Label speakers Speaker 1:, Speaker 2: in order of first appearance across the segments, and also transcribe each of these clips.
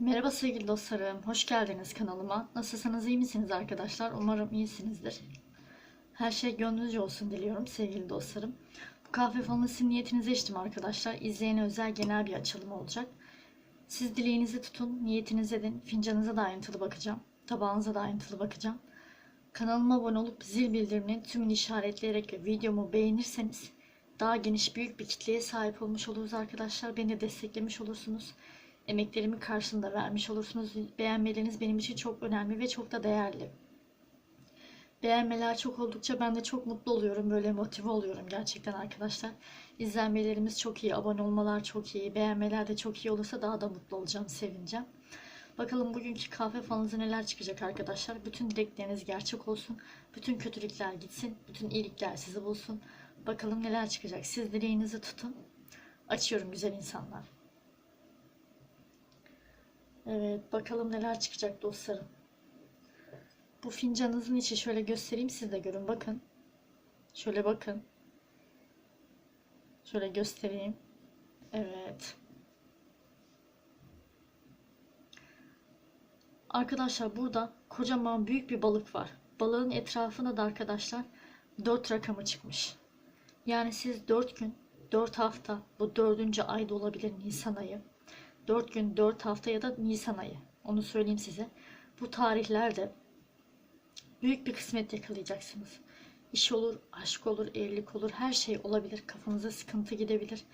Speaker 1: Merhaba sevgili dostlarım, hoş geldiniz kanalıma. Nasılsınız, iyi misiniz arkadaşlar? Umarım iyisinizdir. Her şey gönlünüzce olsun diliyorum sevgili dostlarım. Bu kahve sizin niyetinize içtim arkadaşlar. İzleyene özel genel bir açılım olacak. Siz dileğinizi tutun, niyetinize edin. Fincanınıza da ayrıntılı bakacağım. Tabağınıza da ayrıntılı bakacağım. Kanalıma abone olup zil bildirimini tümünü işaretleyerek ve videomu beğenirseniz daha geniş büyük bir kitleye sahip olmuş oluruz arkadaşlar. Beni de desteklemiş olursunuz. Emeklerimi karşılığında vermiş olursunuz. Beğenmeleriniz benim için çok önemli ve çok da değerli. Beğenmeler çok oldukça ben de çok mutlu oluyorum. Böyle motive oluyorum gerçekten arkadaşlar. İzlenmelerimiz çok iyi, abone olmalar çok iyi, beğenmeler de çok iyi olursa daha da mutlu olacağım, sevineceğim. Bakalım bugünkü kahve falınıza neler çıkacak arkadaşlar. Bütün dilekleriniz gerçek olsun. Bütün kötülükler gitsin. Bütün iyilikler sizi bulsun. Bakalım neler çıkacak. Siz dileğinizi tutun. Açıyorum güzel insanlar. Evet bakalım neler çıkacak dostlarım. Bu fincanınızın içi şöyle göstereyim siz de görün bakın. Şöyle bakın. Şöyle göstereyim. Evet. Arkadaşlar burada kocaman büyük bir balık var. Balığın etrafına da arkadaşlar 4 rakamı çıkmış. Yani siz 4 gün, 4 hafta, bu 4. ayda olabilir Nisan ayı. 4 gün, 4 hafta ya da Nisan ayı. Onu söyleyeyim size. Bu tarihlerde büyük bir kısmet yakalayacaksınız. İş olur, aşk olur, evlilik olur, her şey olabilir. Kafanıza sıkıntı gidebilir.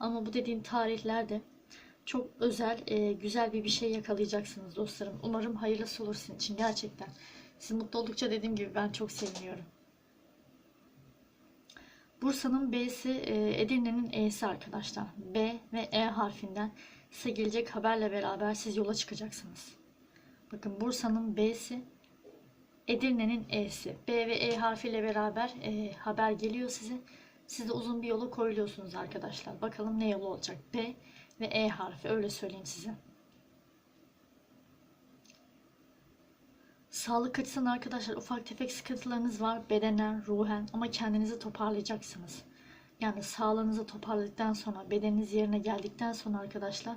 Speaker 1: Ama bu dediğim tarihlerde çok özel, e, güzel bir bir şey yakalayacaksınız dostlarım. Umarım hayırlısı olur sizin için gerçekten. Siz mutlu oldukça dediğim gibi ben çok seviniyorum. Bursa'nın B'si, e, Edirne'nin E'si arkadaşlar. B ve E harfinden size gelecek haberle beraber siz yola çıkacaksınız. Bakın Bursa'nın B'si, Edirne'nin E'si. B ve E harfiyle beraber e, haber geliyor size. Siz de uzun bir yola koyuluyorsunuz arkadaşlar. Bakalım ne yolu olacak? B ve E harfi öyle söyleyeyim size. Sağlık açısından arkadaşlar ufak tefek sıkıntılarınız var bedenen, ruhen ama kendinizi toparlayacaksınız. Yani sağlığınızı toparladıktan sonra, bedeniniz yerine geldikten sonra arkadaşlar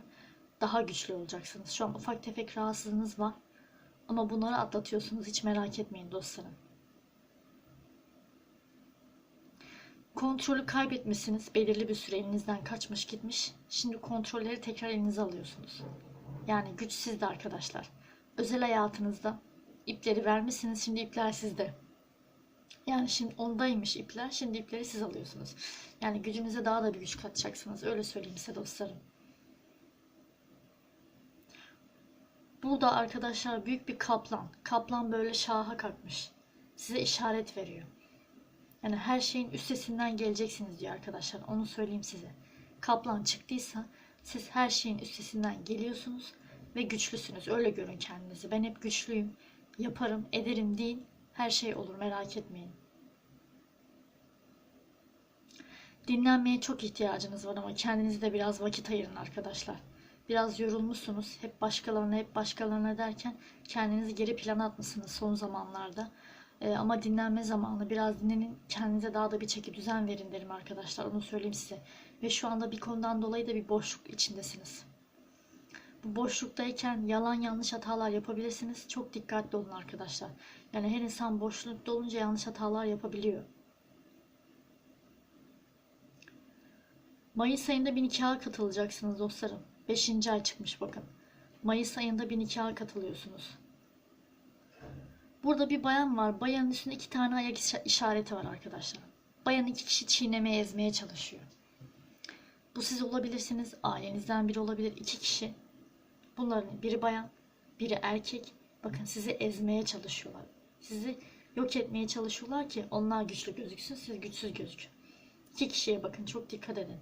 Speaker 1: daha güçlü olacaksınız. Şu an ufak tefek rahatsızlığınız var ama bunları atlatıyorsunuz. Hiç merak etmeyin dostlarım. Kontrolü kaybetmişsiniz. Belirli bir süre elinizden kaçmış gitmiş. Şimdi kontrolleri tekrar elinize alıyorsunuz. Yani güç sizde arkadaşlar. Özel hayatınızda ipleri vermişsiniz. Şimdi ipler sizde. Yani şimdi ondaymış ipler. Şimdi ipleri siz alıyorsunuz. Yani gücünüze daha da bir güç katacaksınız. Öyle söyleyeyim size dostlarım. Burada arkadaşlar büyük bir kaplan. Kaplan böyle şaha kalkmış. Size işaret veriyor. Yani her şeyin üstesinden geleceksiniz diyor arkadaşlar. Onu söyleyeyim size. Kaplan çıktıysa siz her şeyin üstesinden geliyorsunuz ve güçlüsünüz. Öyle görün kendinizi. Ben hep güçlüyüm. Yaparım, ederim değil. Her şey olur merak etmeyin. Dinlenmeye çok ihtiyacınız var ama kendinize de biraz vakit ayırın arkadaşlar. Biraz yorulmuşsunuz. Hep başkalarına, hep başkalarına derken kendinizi geri plana atmışsınız son zamanlarda. Ee, ama dinlenme zamanı. Biraz dinlenin. Kendinize daha da bir çeki düzen verin derim arkadaşlar. Onu söyleyeyim size. Ve şu anda bir konudan dolayı da bir boşluk içindesiniz. Bu boşluktayken yalan yanlış hatalar yapabilirsiniz. Çok dikkatli olun arkadaşlar. Yani her insan boşlukta olunca yanlış hatalar yapabiliyor. Mayıs ayında bir nikaha katılacaksınız dostlarım. 5. ay çıkmış bakın. Mayıs ayında bir nikaha katılıyorsunuz. Burada bir bayan var. Bayanın üstünde iki tane ayak işareti var arkadaşlar. Bayan iki kişi çiğnemeye ezmeye çalışıyor. Bu siz olabilirsiniz. Ailenizden biri olabilir. iki kişi. Bunların biri bayan, biri erkek. Bakın sizi ezmeye çalışıyorlar. Sizi yok etmeye çalışıyorlar ki onlar güçlü gözüksün, siz güçsüz gözükün. İki kişiye bakın çok dikkat edin.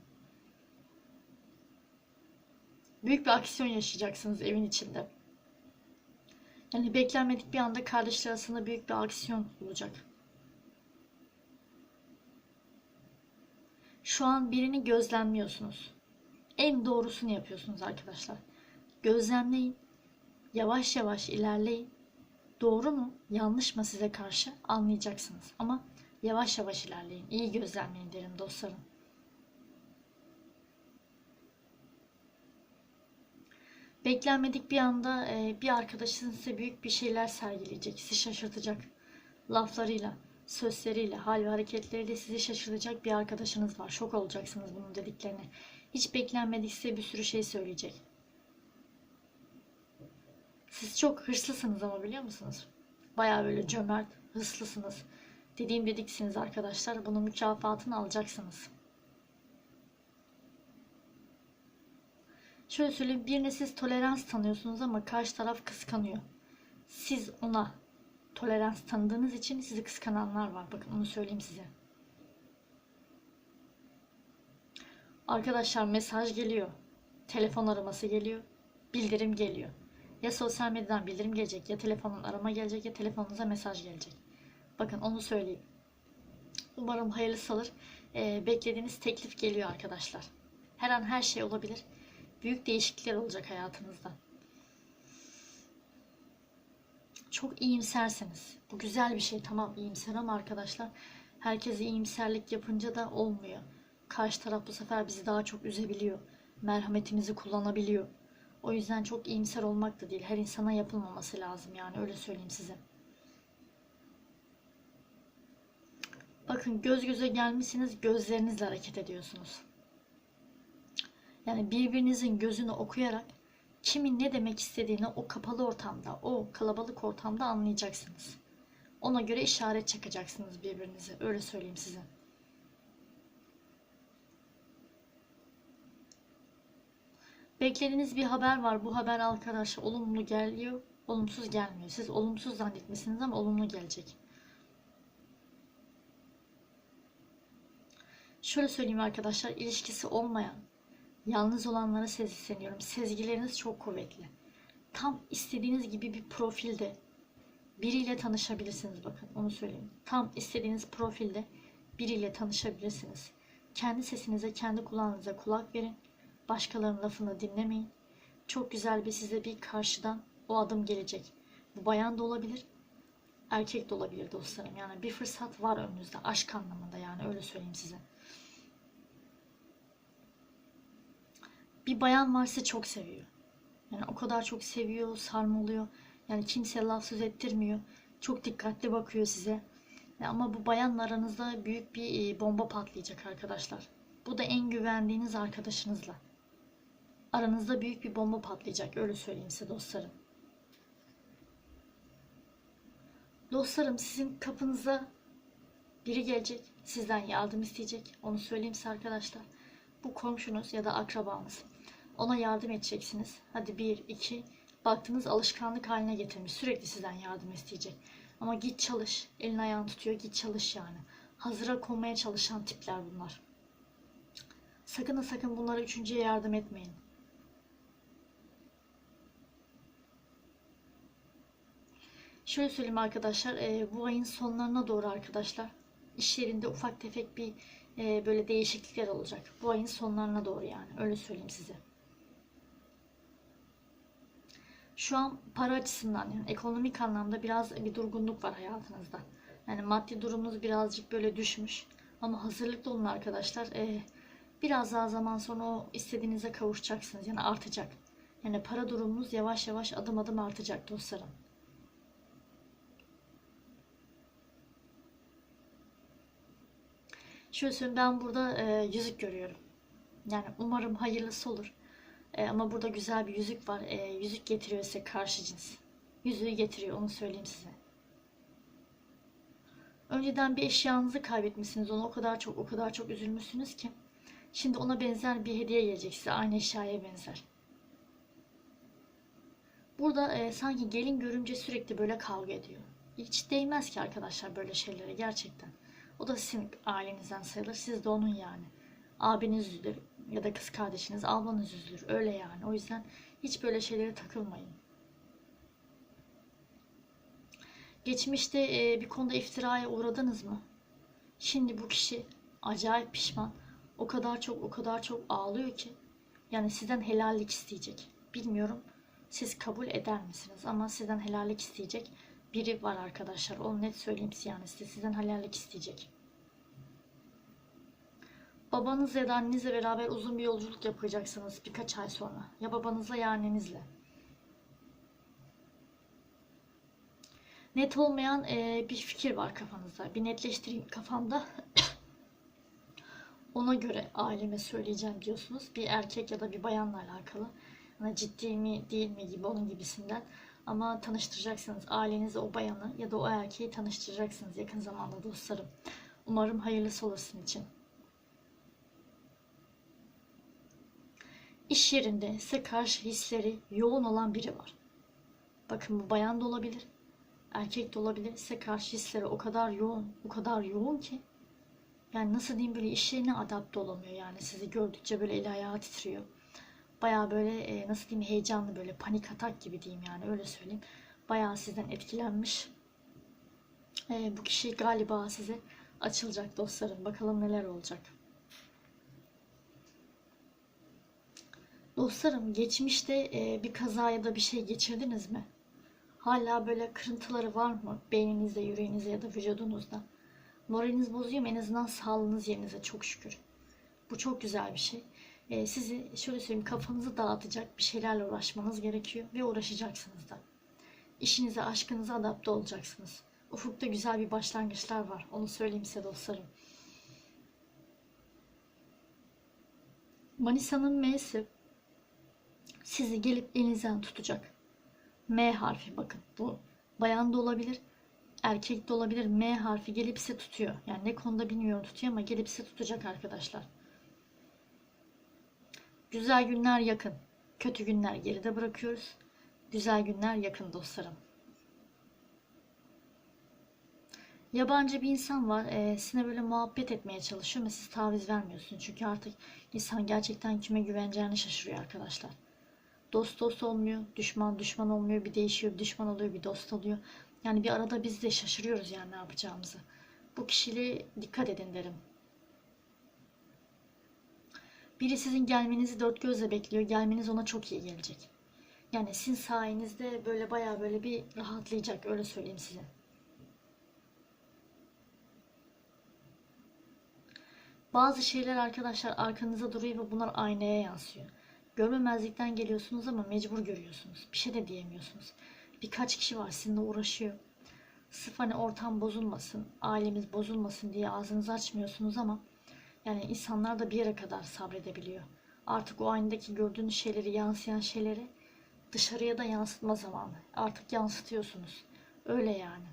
Speaker 1: Büyük bir aksiyon yaşayacaksınız evin içinde. Yani beklenmedik bir anda kardeşler arasında büyük bir aksiyon olacak. Şu an birini gözlemliyorsunuz. En doğrusunu yapıyorsunuz arkadaşlar. Gözlemleyin. Yavaş yavaş ilerleyin. Doğru mu, yanlış mı size karşı anlayacaksınız. Ama yavaş yavaş ilerleyin. İyi gözlemleyin derim dostlarım. Beklenmedik bir anda e, bir arkadaşınız size büyük bir şeyler sergileyecek, sizi şaşırtacak. Laflarıyla, sözleriyle, hal ve hareketleriyle sizi şaşırtacak bir arkadaşınız var. Şok olacaksınız bunun dediklerine. Hiç beklenmedik size bir sürü şey söyleyecek. Siz çok hırslısınız ama biliyor musunuz? Bayağı böyle cömert, hırslısınız. Dediğim dediksiniz arkadaşlar. Bunun mükafatını alacaksınız. Şöyle söyleyeyim, birine siz tolerans tanıyorsunuz ama karşı taraf kıskanıyor. Siz ona tolerans tanıdığınız için sizi kıskananlar var. Bakın onu söyleyeyim size. Arkadaşlar mesaj geliyor. Telefon araması geliyor. Bildirim geliyor. Ya sosyal medyadan bildirim gelecek ya telefonun arama gelecek ya telefonunuza mesaj gelecek. Bakın onu söyleyeyim. Umarım hayırlısı olur. Ee, beklediğiniz teklif geliyor arkadaşlar. Her an her şey olabilir. Büyük değişiklikler olacak hayatınızda. Çok iyimsersiniz. Bu güzel bir şey tamam iyimser ama arkadaşlar herkese iyimserlik yapınca da olmuyor. Karşı taraf bu sefer bizi daha çok üzebiliyor. Merhametimizi kullanabiliyor. O yüzden çok iyimser olmak da değil. Her insana yapılmaması lazım yani öyle söyleyeyim size. Bakın göz göze gelmişsiniz gözlerinizle hareket ediyorsunuz. Yani birbirinizin gözünü okuyarak kimin ne demek istediğini o kapalı ortamda, o kalabalık ortamda anlayacaksınız. Ona göre işaret çakacaksınız birbirinize. Öyle söyleyeyim size. Beklediğiniz bir haber var. Bu haber arkadaşlar olumlu geliyor, olumsuz gelmiyor. Siz olumsuz zannetmişsiniz ama olumlu gelecek. Şöyle söyleyeyim arkadaşlar, ilişkisi olmayan, yalnız olanlara sesleniyorum. Sezgileriniz çok kuvvetli. Tam istediğiniz gibi bir profilde biriyle tanışabilirsiniz bakın onu söyleyeyim. Tam istediğiniz profilde biriyle tanışabilirsiniz. Kendi sesinize, kendi kulağınıza kulak verin. Başkalarının lafını dinlemeyin. Çok güzel bir size bir karşıdan o adım gelecek. Bu bayan da olabilir, erkek de olabilir dostlarım. Yani bir fırsat var önünüzde aşk anlamında yani öyle söyleyeyim size. Bir bayan varsa çok seviyor. Yani o kadar çok seviyor, sarmalıyor. Yani kimse laf söz ettirmiyor. Çok dikkatli bakıyor size. Ya ama bu bayanla aranızda büyük bir e, bomba patlayacak arkadaşlar. Bu da en güvendiğiniz arkadaşınızla. Aranızda büyük bir bomba patlayacak. Öyle söyleyeyim size dostlarım. Dostlarım sizin kapınıza biri gelecek. Sizden yardım isteyecek. Onu söyleyeyim size arkadaşlar. Bu komşunuz ya da akrabanız. Ona yardım edeceksiniz. Hadi bir, iki. Baktınız alışkanlık haline getirmiş. Sürekli sizden yardım isteyecek. Ama git çalış. Elin ayağını tutuyor. Git çalış yani. Hazıra konmaya çalışan tipler bunlar. Sakın ha sakın bunlara üçüncüye yardım etmeyin. Şöyle söyleyeyim arkadaşlar. e, bu ayın sonlarına doğru arkadaşlar. iş yerinde ufak tefek bir e, böyle değişiklikler olacak. Bu ayın sonlarına doğru yani. Öyle söyleyeyim size. Şu an para açısından yani ekonomik anlamda biraz bir durgunluk var hayatınızda. Yani maddi durumunuz birazcık böyle düşmüş. Ama hazırlıklı olun arkadaşlar. Ee, biraz daha zaman sonra o istediğinize kavuşacaksınız. Yani artacak. Yani para durumunuz yavaş yavaş adım adım artacak dostlarım. Şöyle söyleyeyim ben burada e, yüzük görüyorum. Yani umarım hayırlısı olur. E, ama burada güzel bir yüzük var. E, yüzük getiriyor size karşı cins. Yüzüğü getiriyor onu söyleyeyim size. Önceden bir eşyanızı kaybetmişsiniz. Ona o kadar çok o kadar çok üzülmüşsünüz ki. Şimdi ona benzer bir hediye gelecek size. Aynı eşyaya benzer. Burada e, sanki gelin görümce sürekli böyle kavga ediyor. Hiç değmez ki arkadaşlar böyle şeylere gerçekten. O da sizin ailenizden sayılır. Siz de onun yani. Abiniz üzülür ya da kız kardeşiniz, ablanız üzülür. Öyle yani. O yüzden hiç böyle şeylere takılmayın. Geçmişte e, bir konuda iftiraya uğradınız mı? Şimdi bu kişi acayip pişman. O kadar çok o kadar çok ağlıyor ki. Yani sizden helallik isteyecek. Bilmiyorum siz kabul eder misiniz? Ama sizden helallik isteyecek biri var arkadaşlar. Onu net söyleyeyim size yani size sizden helallik isteyecek. Babanız ya da annenizle beraber uzun bir yolculuk yapacaksınız birkaç ay sonra. Ya babanızla ya annenizle. Net olmayan e, bir fikir var kafanızda. Bir netleştireyim kafamda. Ona göre aileme söyleyeceğim diyorsunuz. Bir erkek ya da bir bayanla alakalı. Hani ciddi mi değil mi gibi onun gibisinden. Ama tanıştıracaksınız ailenize o bayanı ya da o erkeği tanıştıracaksınız yakın zamanda dostlarım. Umarım hayırlısı olur için. İş yerinde size karşı hisleri yoğun olan biri var. Bakın bu bayan da olabilir, erkek de olabilir. Size karşı hisleri o kadar yoğun, o kadar yoğun ki yani nasıl diyeyim böyle iş yerine adapte olamıyor yani sizi gördükçe böyle eli ayağı titriyor. Baya böyle e, nasıl diyeyim heyecanlı böyle panik atak gibi diyeyim yani öyle söyleyeyim. Baya sizden etkilenmiş. E, bu kişi galiba size açılacak dostlarım. Bakalım neler olacak. Dostlarım geçmişte e, bir kaza ya da bir şey geçirdiniz mi? Hala böyle kırıntıları var mı beyninizde, yüreğinizde ya da vücudunuzda? Moraliniz bozuyor mu? En azından sağlığınız yerinize çok şükür. Bu çok güzel bir şey. Ee, sizi şöyle söyleyeyim kafanızı dağıtacak bir şeylerle uğraşmanız gerekiyor ve uğraşacaksınız da. İşinize, aşkınıza adapte olacaksınız. Ufukta güzel bir başlangıçlar var. Onu söyleyeyim size dostlarım. Manisa'nın M'si sizi gelip elinizden tutacak. M harfi bakın bu bayan da olabilir, erkek de olabilir. M harfi gelip size tutuyor. Yani ne konuda bilmiyorum tutuyor ama gelip size tutacak arkadaşlar. Güzel günler yakın. Kötü günler geride bırakıyoruz. Güzel günler yakın dostlarım. Yabancı bir insan var. E, sizinle böyle muhabbet etmeye çalışıyor ama siz taviz vermiyorsunuz. Çünkü artık insan gerçekten kime güveneceğini şaşırıyor arkadaşlar. Dost dost olmuyor, düşman düşman olmuyor. Bir değişiyor, bir düşman oluyor, bir dost oluyor. Yani bir arada biz de şaşırıyoruz yani ne yapacağımızı. Bu kişiliğe dikkat edin derim. Biri sizin gelmenizi dört gözle bekliyor. Gelmeniz ona çok iyi gelecek. Yani sizin sayenizde böyle baya böyle bir rahatlayacak öyle söyleyeyim size. Bazı şeyler arkadaşlar arkanıza duruyor ve bunlar aynaya yansıyor. Görmemezlikten geliyorsunuz ama mecbur görüyorsunuz. Bir şey de diyemiyorsunuz. Birkaç kişi var sizinle uğraşıyor. Sırf hani ortam bozulmasın, ailemiz bozulmasın diye ağzınızı açmıyorsunuz ama yani insanlar da bir yere kadar sabredebiliyor. Artık o aynadaki gördüğünüz şeyleri, yansıyan şeyleri dışarıya da yansıtma zamanı. Artık yansıtıyorsunuz. Öyle yani.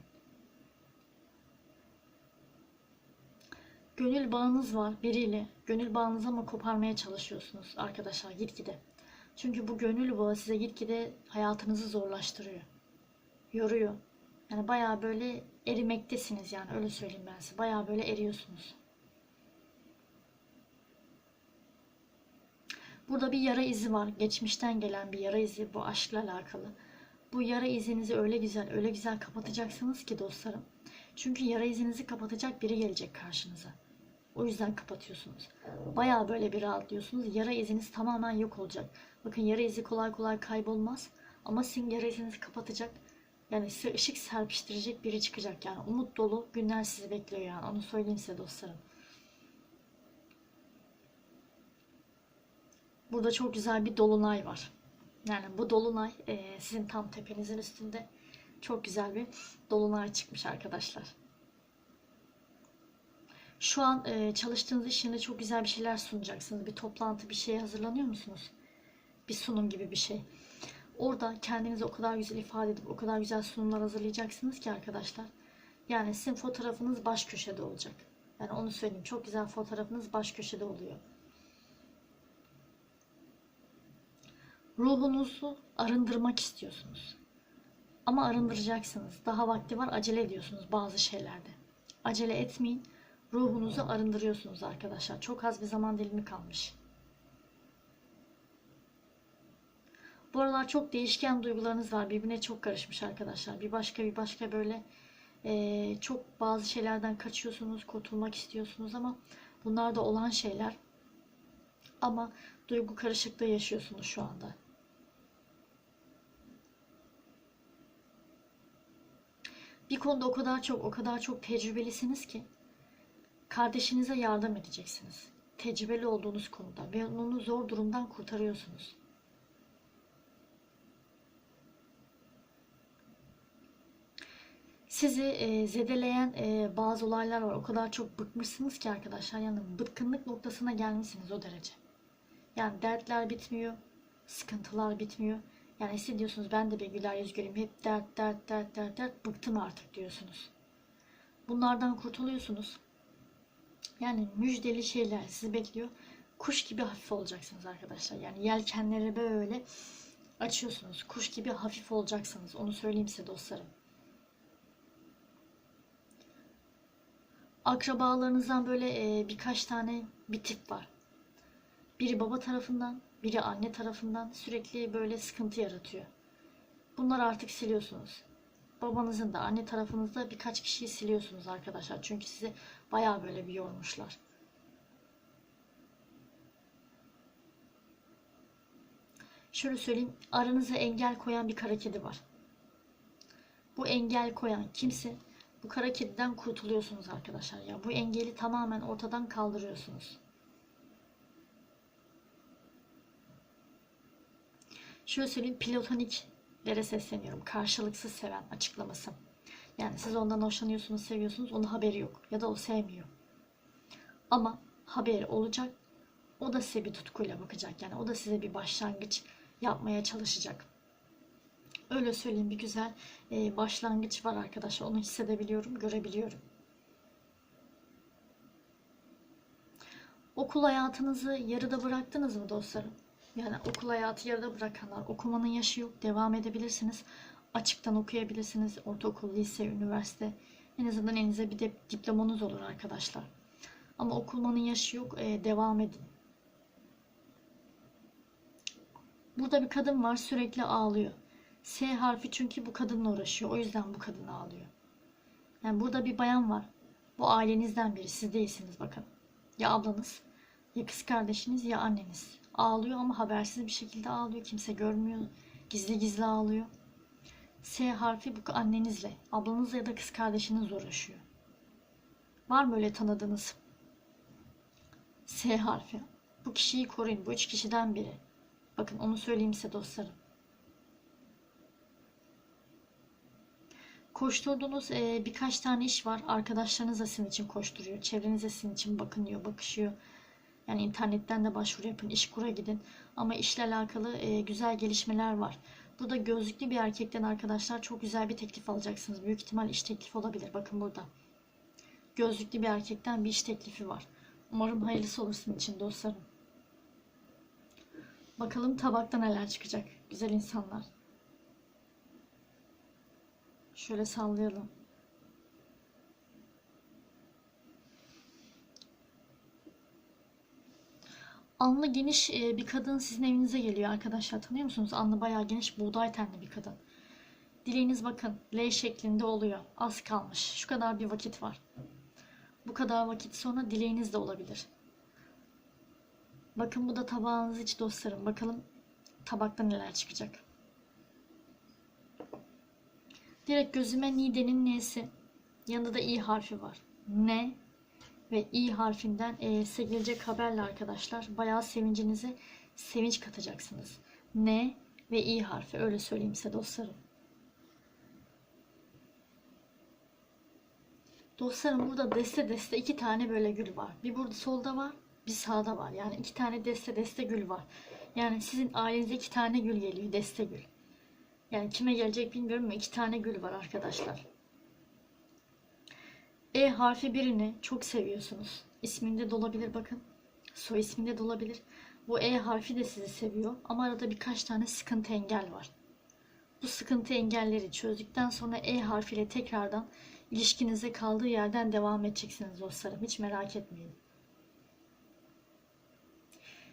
Speaker 1: Gönül bağınız var biriyle. Gönül bağınızı ama koparmaya çalışıyorsunuz arkadaşlar gitgide. Çünkü bu gönül bağı size gitgide hayatınızı zorlaştırıyor. Yoruyor. Yani bayağı böyle erimektesiniz yani öyle söyleyeyim ben size. Bayağı böyle eriyorsunuz. Burada bir yara izi var. Geçmişten gelen bir yara izi bu aşkla alakalı. Bu yara izinizi öyle güzel, öyle güzel kapatacaksınız ki dostlarım. Çünkü yara izinizi kapatacak biri gelecek karşınıza. O yüzden kapatıyorsunuz. Bayağı böyle bir rahatlıyorsunuz. Yara iziniz tamamen yok olacak. Bakın yara izi kolay kolay kaybolmaz. Ama sizin yara izinizi kapatacak. Yani size ışık serpiştirecek biri çıkacak. Yani umut dolu günler sizi bekliyor yani. Onu söyleyeyim size dostlarım. Burada çok güzel bir dolunay var. Yani bu dolunay e, sizin tam tepenizin üstünde çok güzel bir dolunay çıkmış arkadaşlar. Şu an e, çalıştığınız iş yerinde çok güzel bir şeyler sunacaksınız. Bir toplantı, bir şeye hazırlanıyor musunuz? Bir sunum gibi bir şey. Orada kendinizi o kadar güzel ifade edip o kadar güzel sunumlar hazırlayacaksınız ki arkadaşlar. Yani sizin fotoğrafınız baş köşede olacak. Yani onu söyleyeyim. Çok güzel fotoğrafınız baş köşede oluyor. Ruhunuzu arındırmak istiyorsunuz. Ama arındıracaksınız. Daha vakti var. Acele ediyorsunuz bazı şeylerde. Acele etmeyin. Ruhunuzu arındırıyorsunuz arkadaşlar. Çok az bir zaman dilimi kalmış. Bu aralar çok değişken duygularınız var. Birbirine çok karışmış arkadaşlar. Bir başka bir başka böyle e, çok bazı şeylerden kaçıyorsunuz, kurtulmak istiyorsunuz ama bunlar da olan şeyler. Ama duygu karışıklığı yaşıyorsunuz şu anda. Bir konuda o kadar çok, o kadar çok tecrübelisiniz ki kardeşinize yardım edeceksiniz. tecrübeli olduğunuz konuda ve onu zor durumdan kurtarıyorsunuz. Sizi e, zedeleyen e, bazı olaylar var. O kadar çok bıkmışsınız ki arkadaşlar. Yani bıkkınlık noktasına gelmişsiniz o derece. Yani dertler bitmiyor. Sıkıntılar bitmiyor. Yani siz diyorsunuz ben de bir güler yüz göreyim. Hep dert dert dert dert dert. Bıktım artık diyorsunuz. Bunlardan kurtuluyorsunuz. Yani müjdeli şeyler sizi bekliyor. Kuş gibi hafif olacaksınız arkadaşlar. Yani yelkenleri böyle açıyorsunuz. Kuş gibi hafif olacaksınız. Onu söyleyeyim size dostlarım. Akrabalarınızdan böyle birkaç tane bir tip var. Biri baba tarafından, biri anne tarafından sürekli böyle sıkıntı yaratıyor. Bunları artık siliyorsunuz. Babanızın da anne tarafınızda birkaç kişiyi siliyorsunuz arkadaşlar. Çünkü sizi bayağı böyle bir yormuşlar. Şöyle söyleyeyim, aranıza engel koyan bir kara kedi var. Bu engel koyan kimse bu kara kediden kurtuluyorsunuz arkadaşlar ya. Bu engeli tamamen ortadan kaldırıyorsunuz. Şöyle söyleyeyim platoniklere sesleniyorum. Karşılıksız seven açıklaması. Yani siz ondan hoşlanıyorsunuz, seviyorsunuz. Onun haberi yok. Ya da o sevmiyor. Ama haberi olacak. O da size bir tutkuyla bakacak. Yani o da size bir başlangıç yapmaya çalışacak. Öyle söyleyeyim bir güzel e, başlangıç var arkadaşlar. Onu hissedebiliyorum, görebiliyorum. Okul hayatınızı yarıda bıraktınız mı dostlarım? Yani okul hayatı yarıda bırakanlar okumanın yaşı yok. Devam edebilirsiniz. Açıktan okuyabilirsiniz. Ortaokul, lise, üniversite. En azından elinize bir de diplomanız olur arkadaşlar. Ama okumanın yaşı yok. E, devam edin. Burada bir kadın var sürekli ağlıyor. S harfi çünkü bu kadınla uğraşıyor. O yüzden bu kadın ağlıyor. Yani burada bir bayan var. Bu ailenizden biri. Siz değilsiniz bakın. Ya ablanız, ya kız kardeşiniz, ya anneniz. Ağlıyor ama habersiz bir şekilde ağlıyor. Kimse görmüyor. Gizli gizli ağlıyor. S harfi bu annenizle, ablanızla ya da kız kardeşinizle uğraşıyor. Var mı öyle tanıdığınız? S harfi. Bu kişiyi koruyun. Bu üç kişiden biri. Bakın onu söyleyeyim size dostlarım. Koşturduğunuz e, birkaç tane iş var. Arkadaşlarınız da sizin için koşturuyor. Çevreniz de sizin için bakınıyor, bakışıyor. Yani internetten de başvuru yapın, iş kura gidin. Ama işle alakalı e, güzel gelişmeler var. Burada gözlüklü bir erkekten arkadaşlar çok güzel bir teklif alacaksınız. Büyük ihtimal iş teklifi olabilir. Bakın burada. Gözlüklü bir erkekten bir iş teklifi var. Umarım hayırlısı olur için dostlarım. Bakalım tabakta neler çıkacak. Güzel insanlar. Şöyle sallayalım. Alnı geniş e, bir kadın sizin evinize geliyor arkadaşlar. Tanıyor musunuz? Alnı bayağı geniş buğday tenli bir kadın. Dileğiniz bakın L şeklinde oluyor. Az kalmış. Şu kadar bir vakit var. Bu kadar vakit sonra dileğiniz de olabilir. Bakın bu da tabağınız iç dostlarım. Bakalım tabakta neler çıkacak. Direkt gözüme Nide'nin N'si. Yanında da İ harfi var. N ve İ harfinden e, size haberle arkadaşlar bayağı sevincinize sevinç katacaksınız. N ve İ harfi öyle söyleyeyim size dostlarım. Dostlarım burada deste deste iki tane böyle gül var. Bir burada solda var, bir sağda var. Yani iki tane deste deste gül var. Yani sizin ailenize iki tane gül geliyor, deste gül. Yani kime gelecek bilmiyorum ama iki tane gül var arkadaşlar. E harfi birini çok seviyorsunuz. İsminde de olabilir bakın. Soy isminde de olabilir. Bu E harfi de sizi seviyor ama arada birkaç tane sıkıntı engel var. Bu sıkıntı engelleri çözdükten sonra E harfiyle tekrardan ilişkinize kaldığı yerden devam edeceksiniz dostlarım. Hiç merak etmeyin.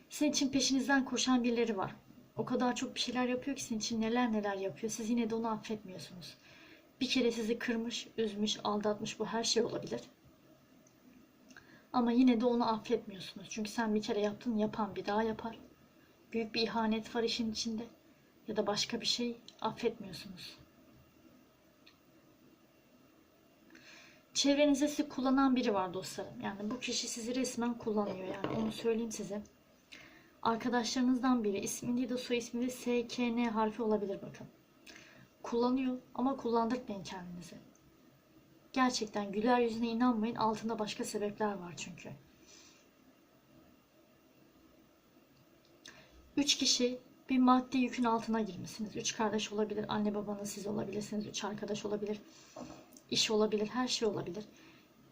Speaker 1: Sizin için peşinizden koşan birileri var. O kadar çok bir şeyler yapıyor ki sizin için neler neler yapıyor. Siz yine de onu affetmiyorsunuz. Bir kere sizi kırmış, üzmüş, aldatmış bu her şey olabilir. Ama yine de onu affetmiyorsunuz. Çünkü sen bir kere yaptın, yapan bir daha yapar. Büyük bir ihanet var işin içinde. Ya da başka bir şey affetmiyorsunuz. Çevrenizde sizi kullanan biri var dostlarım. Yani bu kişi sizi resmen kullanıyor yani onu söyleyeyim size. Arkadaşlarınızdan biri isminde de soy isminde S, K, N harfi olabilir bakın. Kullanıyor ama kullandırtmayın kendinizi. Gerçekten güler yüzüne inanmayın. Altında başka sebepler var çünkü. Üç kişi bir maddi yükün altına girmişsiniz. Üç kardeş olabilir, anne babanız siz olabilirsiniz, üç arkadaş olabilir, iş olabilir, her şey olabilir.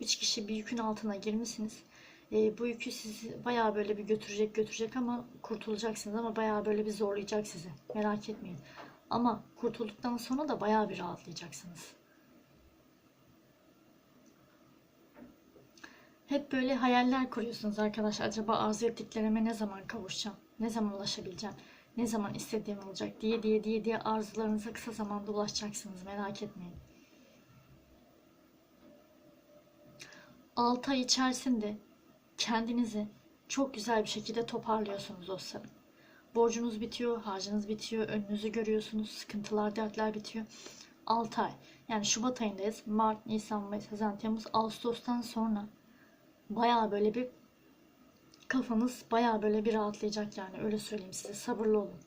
Speaker 1: Üç kişi bir yükün altına girmişsiniz. E, bu yükü sizi bayağı böyle bir götürecek götürecek ama kurtulacaksınız ama bayağı böyle bir zorlayacak sizi. Merak etmeyin. Ama kurtulduktan sonra da bayağı bir rahatlayacaksınız. Hep böyle hayaller kuruyorsunuz arkadaşlar. Acaba arzu ettiklerime ne zaman kavuşacağım? Ne zaman ulaşabileceğim? Ne zaman istediğim olacak diye diye diye diye arzularınıza kısa zamanda ulaşacaksınız. Merak etmeyin. 6 ay içerisinde kendinizi çok güzel bir şekilde toparlıyorsunuz dostlarım. Borcunuz bitiyor, harcınız bitiyor, önünüzü görüyorsunuz, sıkıntılar, dertler bitiyor. 6 ay. Yani Şubat ayındayız. Mart, Nisan, Mayıs, Haziran, Temmuz, Ağustos'tan sonra bayağı böyle bir kafanız bayağı böyle bir rahatlayacak yani öyle söyleyeyim size. Sabırlı olun.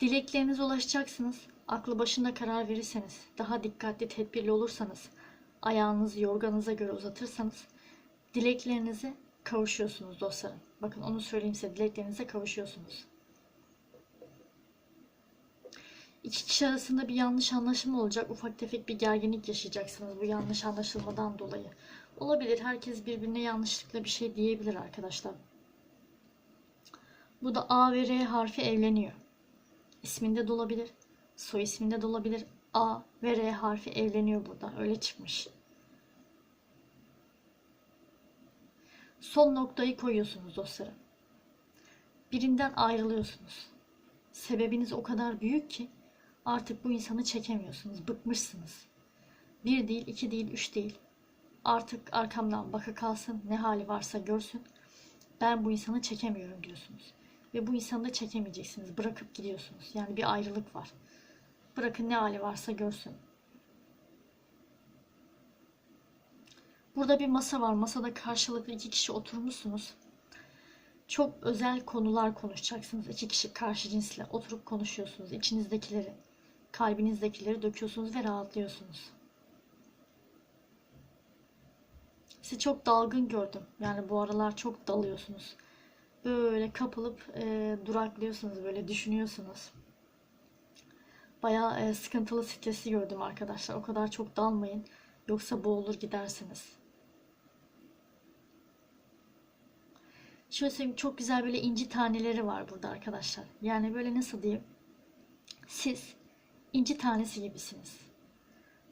Speaker 1: Dileklerinize ulaşacaksınız. Aklı başında karar verirseniz, daha dikkatli tedbirli olursanız, ayağınızı yorganıza göre uzatırsanız dileklerinize kavuşuyorsunuz dostlarım. Bakın onu söyleyeyim size dileklerinize kavuşuyorsunuz. İki kişi arasında bir yanlış anlaşılma olacak. Ufak tefek bir gerginlik yaşayacaksınız bu yanlış anlaşılmadan dolayı. Olabilir. Herkes birbirine yanlışlıkla bir şey diyebilir arkadaşlar. Bu da A ve R harfi evleniyor. İsminde de olabilir. Soy isminde de olabilir. A ve R harfi evleniyor burada. Öyle çıkmış. Son noktayı koyuyorsunuz dostlarım. Birinden ayrılıyorsunuz. Sebebiniz o kadar büyük ki artık bu insanı çekemiyorsunuz. Bıkmışsınız. Bir değil, iki değil, üç değil. Artık arkamdan baka kalsın, ne hali varsa görsün. Ben bu insanı çekemiyorum diyorsunuz. Ve bu insanı da çekemeyeceksiniz. Bırakıp gidiyorsunuz. Yani bir ayrılık var. Bırakın ne hali varsa görsün. Burada bir masa var. Masada karşılıklı iki kişi oturmuşsunuz. Çok özel konular konuşacaksınız. İki kişi karşı cinsle oturup konuşuyorsunuz. İçinizdekileri, kalbinizdekileri döküyorsunuz ve rahatlıyorsunuz. Sizi çok dalgın gördüm. Yani bu aralar çok dalıyorsunuz. Böyle kapılıp e, duraklıyorsunuz, böyle düşünüyorsunuz. Bayağı e, sıkıntılı, stresli gördüm arkadaşlar. O kadar çok dalmayın. Yoksa boğulur gidersiniz. Şöyle söyleyeyim çok güzel böyle inci taneleri var burada arkadaşlar. Yani böyle nasıl diyeyim? Siz inci tanesi gibisiniz.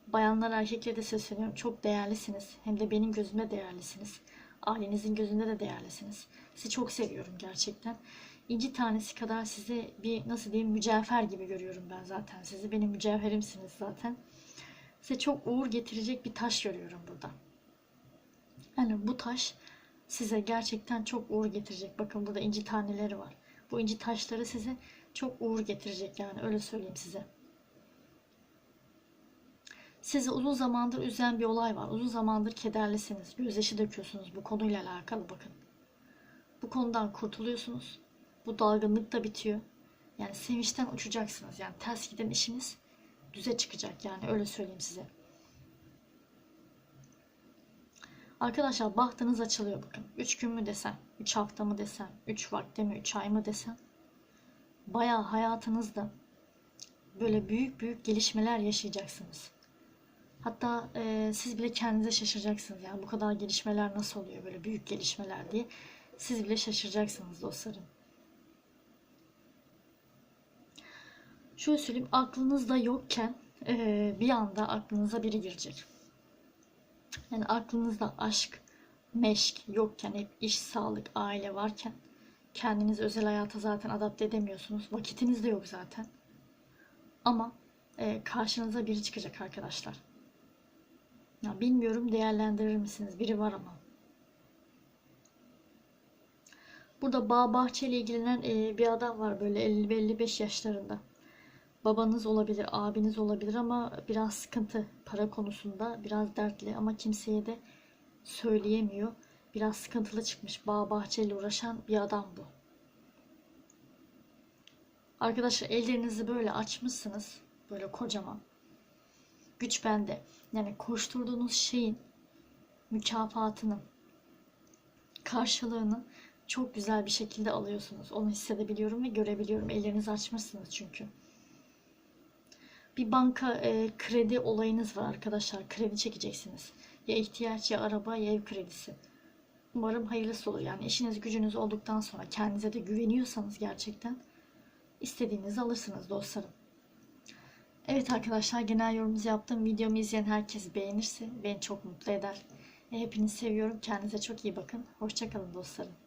Speaker 1: Bayanlar erkeklere de sesleniyorum. Çok değerlisiniz. Hem de benim gözümde değerlisiniz. Ailenizin gözünde de değerlisiniz. Sizi çok seviyorum gerçekten. İnci tanesi kadar sizi bir nasıl diyeyim mücevher gibi görüyorum ben zaten. Sizi benim mücevherimsiniz zaten. Size çok uğur getirecek bir taş görüyorum burada. Yani bu taş size gerçekten çok uğur getirecek. Bakın burada inci taneleri var. Bu inci taşları size çok uğur getirecek yani öyle söyleyeyim size. Sizi uzun zamandır üzen bir olay var. Uzun zamandır kederlisiniz. Gözyaşı döküyorsunuz bu konuyla alakalı bakın. Bu konudan kurtuluyorsunuz. Bu dalgınlık da bitiyor. Yani sevinçten uçacaksınız. Yani ters giden işiniz düze çıkacak. Yani öyle söyleyeyim size. Arkadaşlar bahtınız açılıyor bakın. 3 gün mü desem, 3 hafta mı desem, 3 vakte mi, 3 ay mı desem. Bayağı hayatınızda böyle büyük büyük gelişmeler yaşayacaksınız. Hatta e, siz bile kendinize şaşıracaksınız. Yani bu kadar gelişmeler nasıl oluyor böyle büyük gelişmeler diye. Siz bile şaşıracaksınız dostlarım. Şöyle söyleyeyim aklınızda yokken e, bir anda aklınıza biri girecek. Yani aklınızda aşk, meşk yokken hep iş, sağlık, aile varken kendiniz özel hayata zaten adapte edemiyorsunuz. Vakitiniz de yok zaten. Ama e, karşınıza biri çıkacak arkadaşlar. Ya bilmiyorum değerlendirir misiniz? Biri var ama. Burada bağ bahçeyle ilgilenen e, bir adam var böyle 50-55 yaşlarında. Babanız olabilir, abiniz olabilir ama biraz sıkıntı para konusunda, biraz dertli ama kimseye de söyleyemiyor. Biraz sıkıntılı çıkmış. Bağ bahçeyle uğraşan bir adam bu. Arkadaşlar ellerinizi böyle açmışsınız. Böyle kocaman. Güç bende. Yani koşturduğunuz şeyin mükafatını, karşılığını çok güzel bir şekilde alıyorsunuz. Onu hissedebiliyorum ve görebiliyorum. Ellerinizi açmışsınız çünkü. Bir banka e, kredi olayınız var arkadaşlar. Kredi çekeceksiniz. Ya ihtiyaç ya araba ya ev kredisi. Umarım hayırlısı olur. Yani işiniz gücünüz olduktan sonra kendinize de güveniyorsanız gerçekten istediğinizi alırsınız dostlarım. Evet arkadaşlar genel yorumunuzu yaptım. Videomu izleyen herkes beğenirse beni çok mutlu eder. Hepinizi seviyorum. Kendinize çok iyi bakın. Hoşçakalın dostlarım.